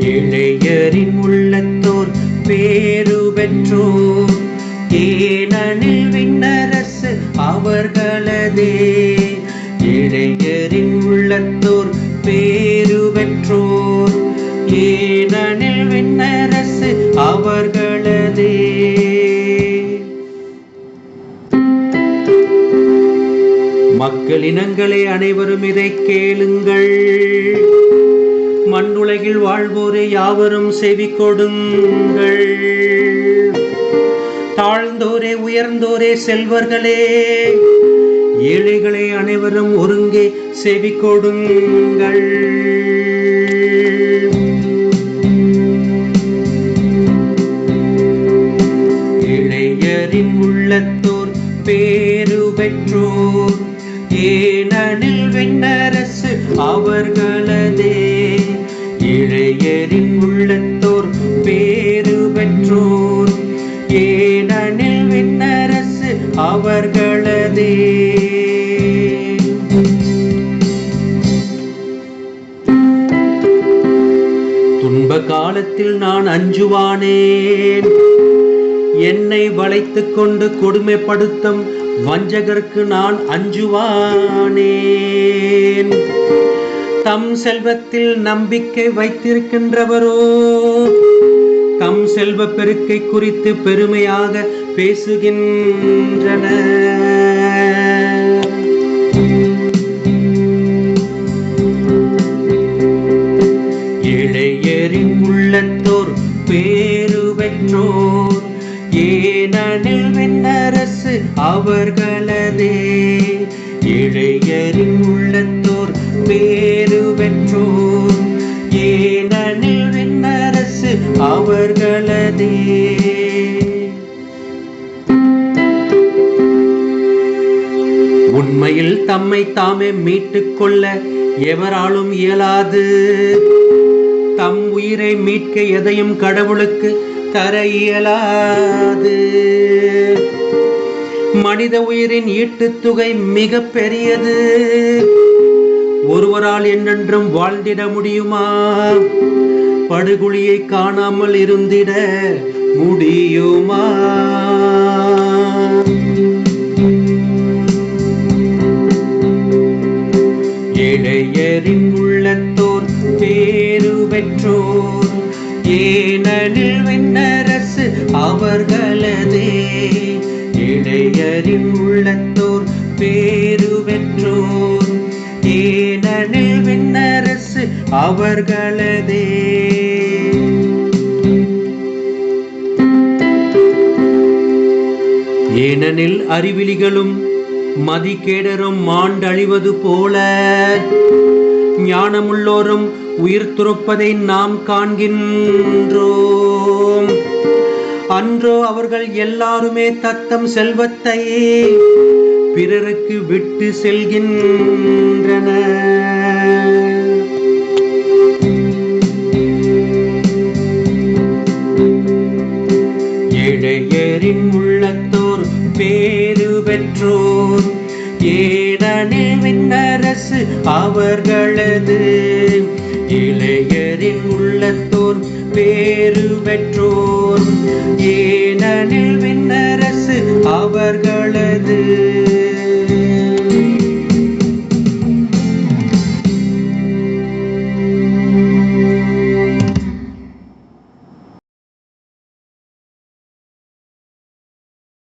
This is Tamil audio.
இளையரின் உள்ளத்தோர் பேரு பெற்றோர். ஏனெனில் விண்ணரசு அவர்களதே. பேரு பெற்றோர் ஏனெனில் விண்ணரசு அவர்களதே. மக்களினங்களே அனைவரும் இதை கேளுங்கள். மண்ணுலகில் வாழ்வோரே யாவரும் செவி கொடுங்கள் தாழ்ந்தோரே உயர்ந்தோரே செல்வர்களே. ஏழைகளே அனைவரும் ஒருங்கே செவி கொடுங்கள் இளையரின் உள்ளத்தோர் பேரு பெற்றோர் ஏனெனில் விண்ணரசு அவர்களதே. இளையரின் உள்ளத்தோர் பேரு பெற்றோர் ஏனெனில் விண்ணரசு அவர்களதே. காலத்தில் நான் அஞ்சுவானேன். என்னை வளைத்து கொண்டு கொடுமைப்படுத்தும் வஞ்சகருக்கு நான் அஞ்சுவானேன். தம் செல்வத்தில் நம்பிக்கை வைத்திருக்கின்றவரோ தம் செல்வ பெருக்கை குறித்து பெருமையாக பேசுகின்றனர். இளையரின் உள்ளத்தோர் பேரு பெற்றோர். ஏனெனில் விண்ணரசு அவர்களதே. இளையரின் உள்ளத்தோர் பேரு பெற்றோர். ஏனெனில் விண்ணரசு அவர்களதே. உண்மையில் தம்மை தாமே மீட்டுக் கொள்ள எவராலும் இயலாது. தம் உயிரை மீட்க எதையும் கடவுளுக்கு தர இயலாது. மனித உயிரின் ஈட்டுத் தொகை மிக பெரியது. ஒருவரால் என்னென்றும் வாழ்ந்திட முடியுமா? படுகொலியை காணாமல் இருந்திட முடியுமா? இளையரின் உள்ளத்தோர் பேரு பெற்றோர் ஏனெனில் விண்ணரசு அவர்களதே. இளையரின் உள்ளத்தோர் பேரு பெற்றோர் ஏனெனில் விண்ணரசு அவர்களதே. ஏனெனில் அறிவிலிகளும் மதிகேடரும் மாண்டழிவது போல ஞானமுள்ளோரும் உயிர் துறப்பதை நாம் காண்கின்றோம். அன்றோ அவர்கள் எல்லாருமே தத்தம் செல்வத்தை பிறருக்கு விட்டு செல்கின்றனர். ஏழையரின் உள்ளத்தோர் பேரு பெற்றோர் ஏதனே விண்ணரசு அவர்களது இளையரின் உள்ளத்தோர் பேரு பெற்றோர் ஏனெனில் விண்ணரசு அவர்களது